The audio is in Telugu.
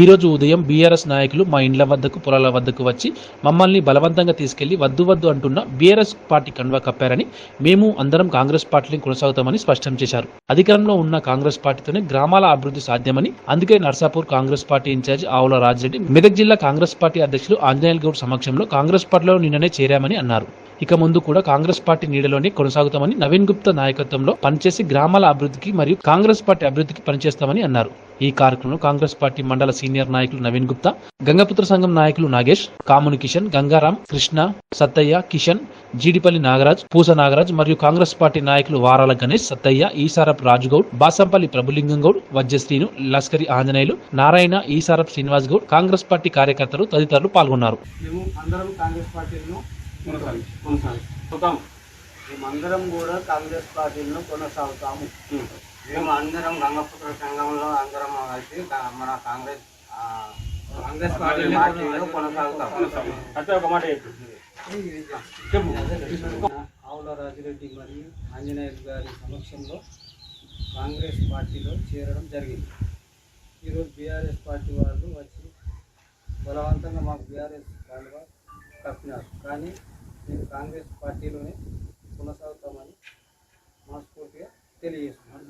ఈరోజు ఉదయం బీఆర్ఎస్ నాయకులు మా ఇండ్ల వద్దకు పొలాల వద్దకు వచ్చి మమ్మల్ని బలవంతంగా తీసుకెళ్ళి వద్దు వద్దు అంటున్న బీఆర్ఎస్ పార్టీ కండువా కప్పారని మేము అందరం కాంగ్రెస్ పార్టీని కొనసాగుతామని స్పష్టం చేశారు. అధికారంలో ఉన్న కాంగ్రెస్ పార్టీతోనే గ్రామాల అభివృద్ధి సాధ్యమని అందుకే నర్సాపూర్ కాంగ్రెస్ పార్టీ ఇన్ఛార్జ్ ఆవుల రాజిరెడ్డి మెదక్ జిల్లా కాంగ్రెస్ పార్టీ అధ్యక్షులు ఆంజనేయుల గౌడ్ సమక్షంలో కాంగ్రెస్ పార్టీలో నిన్ననే చేరామని అన్నారు. ఇక ముందు కూడా కాంగ్రెస్ పార్టీ నీడలోనే కొనసాగుతామని నవీన్ గుప్తా నాయకత్వంలో పనిచేసి గ్రామాల అభివృద్ధికి మరియు కాంగ్రెస్ పార్టీ అభివృద్ధికి పనిచేస్తామని అన్నారు. ఈ కార్యక్రమంలో కాంగ్రెస్ పార్టీ మండల సీనియర్ నాయకులు నవీన్ గుప్తా గంగపుత్ర సంఘం నాయకులు నాగేష్ కాముని కిషన్ గంగారాం కృష్ణ సత్తయ్య కిషన్ జీడిపల్లి నాగరాజ్ పూస నాగరాజ్ మరియు కాంగ్రెస్ పార్టీ నాయకులు వారాల గణేష్ సత్తయ్య ఈసారప్ రాజుగౌడ్ బాసంపల్లి ప్రభులింగం గౌడ్ వజ్రశ్రీను లస్కరి ఆంజనేయులు నారాయణ ఈసారప్ శ్రీనివాస్ గౌడ్ కాంగ్రెస్ పార్టీ కార్యకర్తలు తదితరులు పాల్గొన్నారు. కొనసాగుతాం మేమందరం కూడా కాంగ్రెస్ పార్టీలను కొనసాగుతాము. మేము అందరం గంగపుత్ర సంఘంలో అందరం కలిసి మన కాంగ్రెస్ కాంగ్రెస్ పార్టీలో పార్టీలో కొనసాగుతాం అంటే ఒక మాట చెప్పు. ఆవుల రాజిరెడ్డి మరియు ఆంజనేయులు గారి సమక్షంలో కాంగ్రెస్ పార్టీలో చేరడం జరిగింది. ఈరోజు బీఆర్ఎస్ పార్టీ వాళ్ళు వచ్చి బలవంతంగా మాకు బీఆర్ఎస్ వాళ్ళు కప్పినారు కానీ మేము కాంగ్రెస్ పార్టీలోనే కొనసాగుతామని మనస్ఫూర్తిగా తెలియజేస్తున్నాం